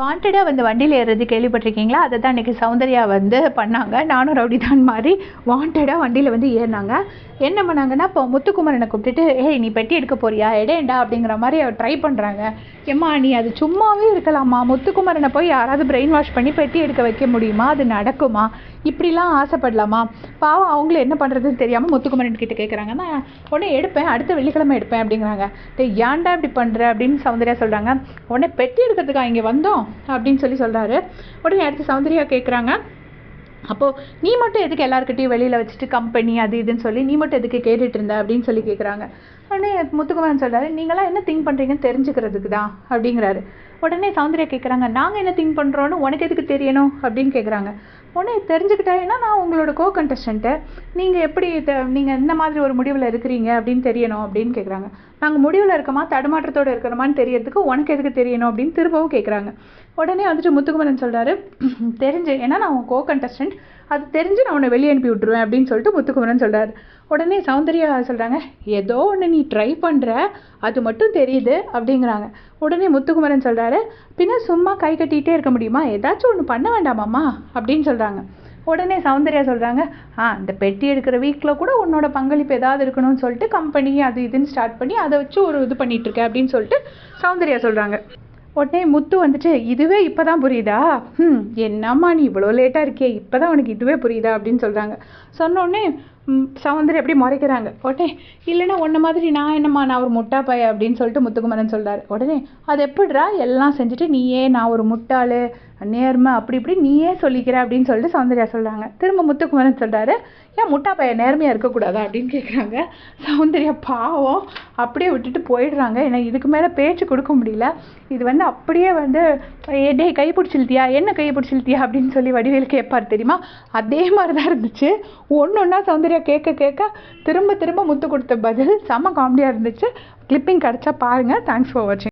வாண்டடாக வந்து வண்டியில் ஏறுறது கேள்விப்பட்டிருக்கீங்களா? அதை தான் இன்றைக்கி சௌந்தர்யா வந்து பண்ணாங்க. நானும் ரவுடி தான் மாதிரி வாண்டடாக வண்டியில் வந்து ஏறினாங்க. என்ன பண்ணாங்கன்னா இப்போ முத்துக்குமரனை கூப்பிட்டுட்டு ஏய் நீ பெட்டி எடுக்க போறியா? எடேண்டா? அப்படிங்கிற மாதிரி ட்ரை பண்ணுறாங்க ஏம்மா நீ அது சும்மாவே இருக்கலாமா? முத்துக்குமரனை போய் யாராவது பிரெயின் வாஷ் பண்ணி பெட்டி எடுக்க வைக்க முடியுமா? அது நடக்குமா? இப்படிலாம் ஆசைப்படலாமா? பாவம் அவங்களும் என்ன பண்ணுறதுன்னு தெரியாமல் முத்துக்குமரன் கிட்ட கேட்குறாங்க நான் உடனே எடுப்பேன். அடுத்த வெள்ளிக்கிழமை எடுப்பேன். அப்படிங்கிறாங்க. டேய் ஏன்டா இப்படி பண்ணுற அப்படின்னு சௌந்தர்யா சொல்கிறாங்க உடனே பெட்டி எடுக்கிறதுக்கா இங்கே வந்தோம்? அப்படின்னு சொல்லி சொல்கிறாரு உடனே அடுத்து சௌந்தர்யா கேட்குறாங்க அப்போது நீ மட்டும் எதுக்கு எல்லாருக்கிட்டையும் வெளியில் வச்சுட்டு கம்பெனி அது இதுன்னு சொல்லி நீ மட்டும் எதுக்கு கேட்டுட்டு இருந்த? அப்படின்னு சொல்லி கேட்குறாங்க உடனே முத்துக்குமரன் சொல்கிறாரு நீங்களாம் என்ன திங்க் பண்ணுறீங்கன்னு தெரிஞ்சுக்கிறதுக்கு தான் அப்படிங்கிறாரு. உடனே சௌந்தர்யா கேட்குறாங்க நாங்கள் என்ன திங்க் பண்ணுறோன்னு உனக்கு எதுக்கு தெரியணும்? அப்படின்னு கேட்குறாங்க உடனே தெரிஞ்சுக்கிட்டேன்னா நான் உங்களோட கோ கண்டஸ்டண்ட்டை நீங்கள் எப்படி நீங்கள் இந்த மாதிரி ஒரு முடிவில் இருக்கிறீங்க அப்படின்னு தெரியணும் அப்படின்னு கேட்குறாங்க நாங்கள் முடிவில் இருக்கமா தடுமாற்றத்தோடு இருக்கிறோமான்னு தெரியறதுக்கு உனக்கு எதுக்கு தெரியணும்? அப்படின்னு திரும்பவும் கேட்குறாங்க உடனே வந்துட்டு முத்துக்குமரன் சொல்கிறாரு தெரிஞ்சு ஏன்னா நான் உங்கள் கோ கண்டஸ்டன்ட் அது தெரிஞ்சு நான் உன்னை வெளியே அனுப்பி விட்ருவேன் அப்படின்னு சொல்லிட்டு முத்துக்குமரன் சொல்கிறாரு உடனே சௌந்தர்யா சொல்கிறாங்க ஏதோ ஒன்று நீ ட்ரை பண்ணுற அது மட்டும் தெரியுது அப்படிங்கிறாங்க. உடனே முத்துக்குமரன் சொல்கிறாரு பின்ன சும்மா கை கட்டிகிட்டே இருக்க முடியுமா? ஏதாச்சும் ஒன்று பண்ண வேண்டாமாம்மா அப்படின்னு சொல்கிறாங்க உடனே சௌந்தர்யா சொல்கிறாங்க ஆ இந்த பெட்டி எடுக்கிற வீக்கில் கூட உன்னோட பங்களிப்பு ஏதாவது இருக்கணும்னு சொல்லிட்டு கம்பெனி அது இதுன்னு ஸ்டார்ட் பண்ணி அதை வச்சு ஒரு இது பண்ணிகிட்ருக்கேன் அப்படின்னு சொல்லிட்டு சௌந்தர்யா சொல்கிறாங்க உடனே முத்து வந்துட்டு இதுவே இப்போ தான் புரியுதா? ம் என்னம்மா நீ இவ்வளோ லேட்டாக இருக்கே இப்போ தான் உனக்கு இதுவே புரியுதா? அப்படின்னு சொல்கிறாங்க சொன்னோடனே சௌந்தரி அப்படி முறைக்கிறாங்க. உடனே இல்லைன்னா உன்ன மாதிரி நான் என்னம்மா நான் ஒரு முட்டா பைய அப்படின்னு சொல்லிட்டு முத்துக்குமரன் சொல்கிறாரு உடனே அது எப்படிடா எல்லாம் செஞ்சுட்டு நீயே நான் ஒரு முட்டாள் நேர்மை அப்படி இப்படி நீயே சொல்லிக்கிற அப்படின்னு சொல்லிட்டு சௌந்தர்யா சொல்கிறாங்க திரும்ப முத்துக்குமரன் சொல்கிறாரு ஏன் முட்டா பையன் நேர்மையாக இருக்கக்கூடாதா? அப்படின்னு கேட்குறாங்க சௌந்தர்யா பாவம் அப்படியே விட்டுட்டு போயிடுறாங்க. ஏன்னா இதுக்கு மேலே பேச்சு கொடுக்க முடியல. இது வந்து அப்படியே வந்து டே கை பிடிச்சிருத்தியா? என்ன கை பிடிச்சிருத்தியா? அப்படின்னு சொல்லி வடிவேல் கேட்பார் தெரியுமா? அதே மாதிரி தான் இருந்துச்சு ஒன்று ஒன்றா சௌந்தர்யா கேட்க கேட்க திரும்ப திரும்ப முத்து கொடுத்த பதில் செம்ம காமெடியாக இருந்துச்சு. கிளிப்பிங் கிடச்சா பாருங்கள் தேங்க்ஸ் ஃபார் வாட்சிங்